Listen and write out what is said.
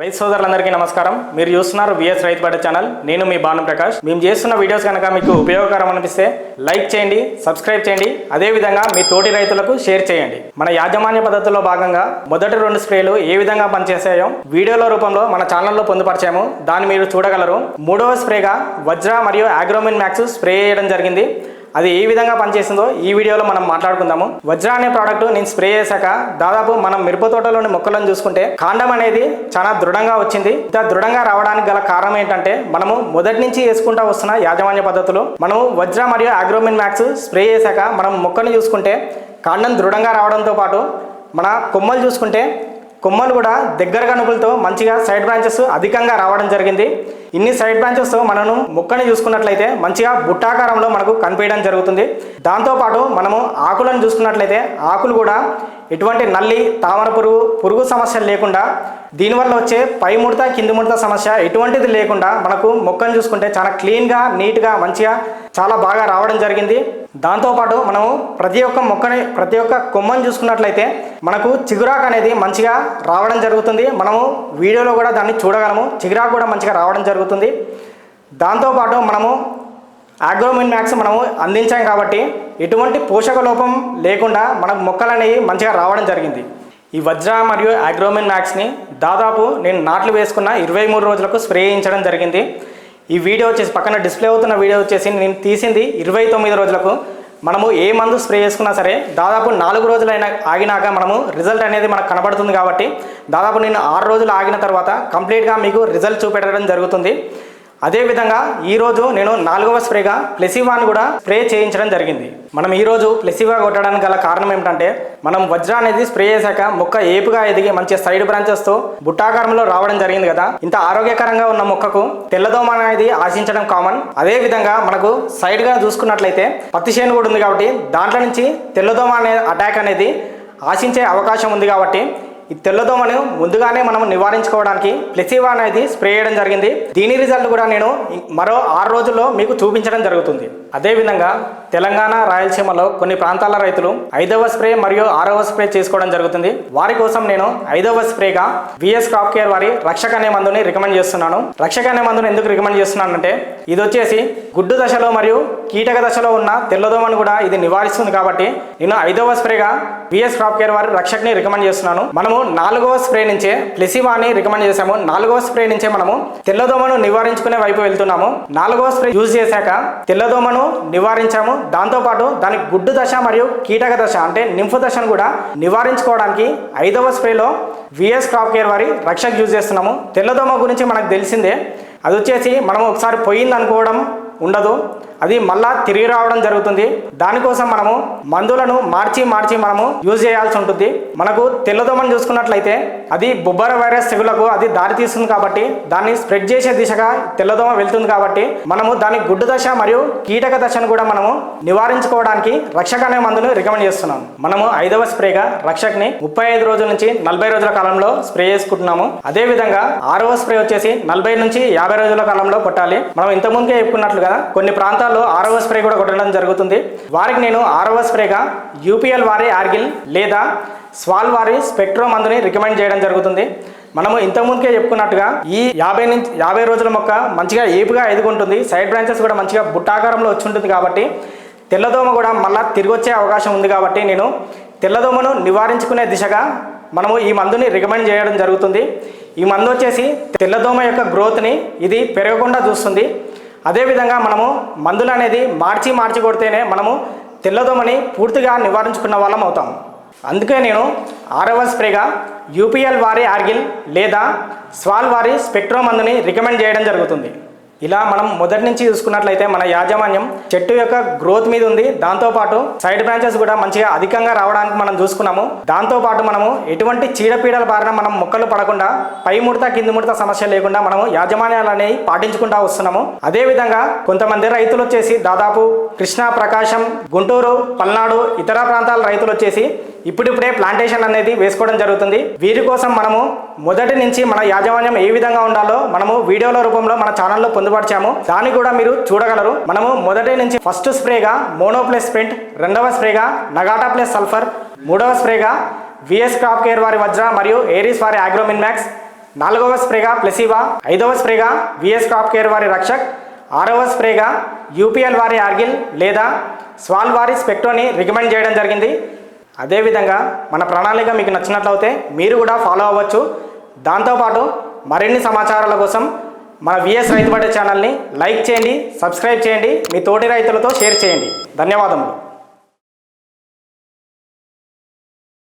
రైతు సోదరులందరికీ నమస్కారం. మీరు చూస్తున్నారు విఎస్ రైతు బడ్డ ఛానల్. నేను మీ భాను ప్రకాష్. మేము చేస్తున్న వీడియోస్ కనుక మీకు ఉపయోగకరం అనిపిస్తే లైక్ చేయండి సబ్స్క్రైబ్ చేయండి. అదే విధంగా మీ తోటి రైతులకు షేర్ చేయండి. మన యాజమాన్య పద్ధతిలో భాగంగా మొదటి రెండు స్ప్రేలు ఏ విధంగా పనిచేసాయో వీడియోల రూపంలో మన ఛానల్లో పొందుపరిచాము. దాన్ని మీరు చూడగలరు. మూడవ స్ప్రేగా వజ్ర మరియు ఆగ్రోమిన్ మ్యాక్స్ స్ప్రే చేయడం జరిగింది. అది ఏ విధంగా పనిచేస్తుందో ఈ వీడియోలో మనం మాట్లాడుకుందాము. వజ్ర అనే ప్రోడక్ట్ నేను స్ప్రే చేశాక దాదాపు మనం మిరప తోటలోని మొక్కలను చూసుకుంటే కాండం అనేది చాలా దృఢంగా వచ్చింది. ఇంత దృఢంగా రావడానికి గల కారణం ఏంటంటే మనము మొదటి నుంచి వేసుకుంటా వస్తున్న యాజమాన్య పద్ధతులు. మనము వజ్ర మరియు ఆగ్రోమిన్ మ్యాక్స్ స్ప్రే చేశాక మనం మొక్కను చూసుకుంటే కాండం దృఢంగా రావడంతో పాటు మన కొమ్మలు చూసుకుంటే కొమ్మలు కూడా దగ్గర కనుకలతో మంచిగా సైడ్ బ్రాంచెస్ అధికంగా రావడం జరిగింది. ఇన్ని సైడ్ బ్రాంచెస్తో మనము మొక్కని చూసుకున్నట్లయితే మంచిగా బుట్టాకారంలో మనకు కనిపించడం జరుగుతుంది. దాంతోపాటు మనము ఆకులను చూసుకున్నట్లయితే ఆకులు కూడా ఎటువంటి నల్లి తామర పురుగు పురుగు సమస్యలు లేకుండా దీనివల్ల వచ్చే పై ముడత కింది ముడత సమస్య ఎటువంటిది లేకుండా మనకు మొక్కను చూసుకుంటే చాలా క్లీన్గా నీట్గా మంచిగా చాలా బాగా రావడం జరిగింది. దాంతోపాటు మనము ప్రతి ఒక్క మొక్కని ప్రతి ఒక్క కొమ్మని చూసుకున్నట్లయితే మనకు చిగురాకు అనేది మంచిగా రావడం జరుగుతుంది. మనము వీడియోలో కూడా దాన్ని చూడగలము. చిగురాకు కూడా మంచిగా రావడం జరుగుతుంది. దాంతోపాటు మనము ఆగ్రోమిన్ మ్యాక్స్ మనము అందించాం కాబట్టి ఎటువంటి పోషక లోపం లేకుండా మనకు మొక్కలు అనేవి మంచిగా రావడం జరిగింది. ఈ వజ్ర మరియు ఆగ్రోమిన్ మ్యాక్స్ని దాదాపు నేను నాట్లు వేసుకున్న ఇరవై మూడు రోజులకు స్ప్రే చేయించడం జరిగింది. ఈ వీడియో వచ్చేసి పక్కన డిస్ప్లే అవుతున్న వీడియో వచ్చేసి నేను తీసింది ఇరవై తొమ్మిది రోజులకు. మనము ఏ మందు స్ప్రే చేసుకున్నా సరే దాదాపు నాలుగు రోజులైనా ఆగినాక మనము రిజల్ట్ అనేది మనకు కనబడుతుంది కాబట్టి దాదాపు నేను ఆరు రోజులు ఆగిన తర్వాత కంప్లీట్గా మీకు రిజల్ట్ చూపెట్టడం జరుగుతుంది. అదేవిధంగా ఈరోజు నేను నాలుగవ స్ప్రేగా ప్లెసివాని కూడా స్ప్రే చేయించడం జరిగింది. మనం ఈరోజు ప్లెసివా కొట్టడానికి గల కారణం ఏమిటంటే మనం వజ్ర అనేది స్ప్రే చేశాక మొక్క ఏపుగా ఎదిగి మంచి సైడ్ బ్రాంచెస్తో బుట్టాకారంలో రావడం జరిగింది కదా. ఇంత ఆరోగ్యకరంగా ఉన్న మొక్కకు తెల్లదోమ అనేది ఆశించడం కామన్. అదే విధంగా మనకు సైడ్గా చూసుకున్నట్లయితే పత్తి చేను కూడా ఉంది కాబట్టి దాంట్లో నుంచి తెల్లదోమ అనే అటాక్ అనేది ఆశించే అవకాశం ఉంది కాబట్టి ఈ తెల్లదోమను ముందుగానే మనం నివారించుకోవడానికి ప్లెసివా అనేది స్ప్రే చేయడం జరిగింది. దీని రిజల్ట్ కూడా నేను మరో ఆరు రోజుల్లో మీకు చూపించడం జరుగుతుంది. అదేవిధంగా తెలంగాణ రాయలసీమలో కొన్ని ప్రాంతాల రైతులు ఐదవ స్ప్రే మరియు ఆరవ స్ప్రే చేసుకోవడం జరుగుతుంది. వారి కోసం నేను ఐదవ స్ప్రేగా విఎస్ క్రాప్ కేర్ వారి రక్షక అనే మందుని రికమెండ్ చేస్తున్నాను. రక్షక అనే మందుని ఎందుకు రికమెండ్ చేస్తున్నానంటే ఇది వచ్చేసి గుడ్డు దశలో మరియు కీటక దశలో ఉన్న తెల్లదోమను కూడా ఇది నివారిస్తుంది కాబట్టి నేను ఐదవ స్ప్రేగా విఎస్ క్రాప్ కేర్ వారి రక్షక్ని రికమెండ్ చేస్తున్నాను. మనము నాలుగవ స్ప్రే నుంచే ప్లెసివాని రికమెండ్ చేశాము. నాలుగవ స్ప్రే నుంచే మనము తెల్లదోమను నివారించుకునే వైపు వెళ్తున్నాము. నాలుగవ స్ప్రే యూజ్ చేశాక తెల్లదోమను నివారించాము. దాంతోపాటు దాని గుడ్డు దశ మరియు కీటక దశ అంటే నింఫు దశను కూడా నివారించుకోవడానికి ఐదవ స్ప్రేలో విఎస్ క్రాప్ కేర్ వారి రక్షక్ యూజ్ చేస్తున్నాము. తెల్లదోమ గురించి మనకు తెలిసిందే. అది వచ్చేసి మనం ఒకసారి పోయింది అనుకోవడం ఉండదు. అది మళ్ళా తిరిగి రావడం జరుగుతుంది. దానికోసం మనము మందులను మార్చి మార్చి మనము యూజ్ చేయాల్సి ఉంటుంది. మనకు తెల్లదోమని చూసుకున్నట్లయితే అది బొబ్బర వైరస్ తెగులకు అది దారి తీస్తుంది కాబట్టి దాన్ని స్ప్రెడ్ చేసే దిశగా తెల్లదోమ వెళ్తుంది కాబట్టి మనము దాని గుడ్డు దశ మరియు కీటక దశను కూడా మనము నివారించుకోవడానికి రక్షక అనే మందును రికమెండ్ చేస్తున్నాం. మనము ఐదవ స్ప్రేగా రక్షక్ని ముప్పై ఐదు రోజుల నుంచి నలభై రోజుల కాలంలో స్ప్రే చేసుకుంటున్నాము. అదే విధంగా ఆరవ స్ప్రే వచ్చేసి నలభై నుంచి యాభై రోజుల కాలంలో కొట్టాలి. మనం ఇంతకుముందుకే చెప్పుకున్నట్లు కదా కొన్ని ప్రాంతాల్లో ఆరవ స్ప్రే కూడా కొట్టడం జరుగుతుంది. వారికి నేను ఆరవ స్ప్రేగా యూపీఎల్ వారి ఆర్గిల్ లేదా స్వాల్ వారి స్పెక్ట్రో మందుని రికమెండ్ చేయడం జరుగుతుంది. మనము ఇంతకుముందుకే చెప్పుకున్నట్టుగా ఈ యాభై నుంచి యాభై రోజుల మొక్క మంచిగా ఏపుగా ఎదుగుంటుంది. సైడ్ బ్రాంచెస్ కూడా మంచిగా బుట్టాకారంలో వచ్చి ఉంటుంది కాబట్టి తెల్లదోమ కూడా మళ్ళీ తిరిగి వచ్చే అవకాశం ఉంది కాబట్టి నేను తెల్లదోమను నివారించుకునే దిశగా మనము ఈ మందుని రికమెండ్ చేయడం జరుగుతుంది. ఈ మందు వచ్చేసి తెల్లదోమ యొక్క గ్రోత్ని ఇది పెరగకుండా చూస్తుంది. అదేవిధంగా మనము మందులు అనేది మార్చి మార్చి కొడితేనే మనము తెల్లదోమని పూర్తిగా నివారించుకున్న వాళ్ళం అవుతాం. అందుకే నేను ఆరవ స్ప్రేగా యూపీఎల్ వారి ఆర్గిల్ లేదా స్వాల్ వారి స్పెక్ట్రో మందుని రికమెండ్ చేయడం జరుగుతుంది. ఇలా మనం మొదటి నుంచి చూసుకున్నట్లయితే మన యాజమాన్యం చెట్టు యొక్క గ్రోత్ మీద ఉంది. దాంతోపాటు సైడ్ బ్రాంచెస్ కూడా మంచిగా అధికంగా రావడానికి మనం చూసుకున్నాము. దాంతోపాటు మనము ఎటువంటి చీడపీడల బారిన మనం మొక్కలు పడకుండా పై ముడత కింది ముడత సమస్య లేకుండా మనము యాజమాన్యాలు అనేవి పాటించుకుంటా వస్తున్నాము. అదే విధంగా కొంతమంది రైతులు వచ్చేసి దాదాపు కృష్ణా ప్రకాశం గుంటూరు పల్నాడు ఇతర ప్రాంతాల రైతులు వచ్చేసి ఇప్పుడిప్పుడే ప్లాంటేషన్ అనేది వేసుకోవడం జరుగుతుంది. వీరి కోసం మనము మొదటి నుంచి మన యాజమాన్యం ఏ విధంగా ఉండాలో మనము వీడియోల రూపంలో మన ఛానల్లో పొందుపరిచాము. దాన్ని కూడా మీరు చూడగలరు. మనము మొదటి నుంచి ఫస్ట్ స్ప్రేగా మోనో ప్లస్ ప్రింట్ రెండవ స్ప్రేగా నగాటా ప్లస్ సల్ఫర్ మూడవ స్ప్రేగా విఎస్ క్రాప్ కేర్ వారి వజ్ర మరియు ఏరిస్ వారి ఆగ్రోమిన్ మ్యాక్స్ నాలుగవ స్ప్రేగా ప్లెసివా ఐదవ స్ప్రేగా విఎస్ క్రాప్ కేర్ వారి రక్షక్ ఆరవ స్ప్రేగా యూపీఎల్ వారి ఆర్గిల్ లేదా స్వాల్ వారి స్పెక్టోని రికమెండ్ చేయడం జరిగింది. అదేవిధంగా మన ప్రణాళిక మీకు నచ్చినట్లయితే మీరు కూడా ఫాలో అవ్వచ్చు. దాంతోపాటు మరిన్ని సమాచారాల కోసం మన విఎస్ రైతు ఛానల్ని లైక్ చేయండి సబ్స్క్రైబ్ చేయండి మీ తోటి రైతులతో షేర్ చేయండి. ధన్యవాదములు.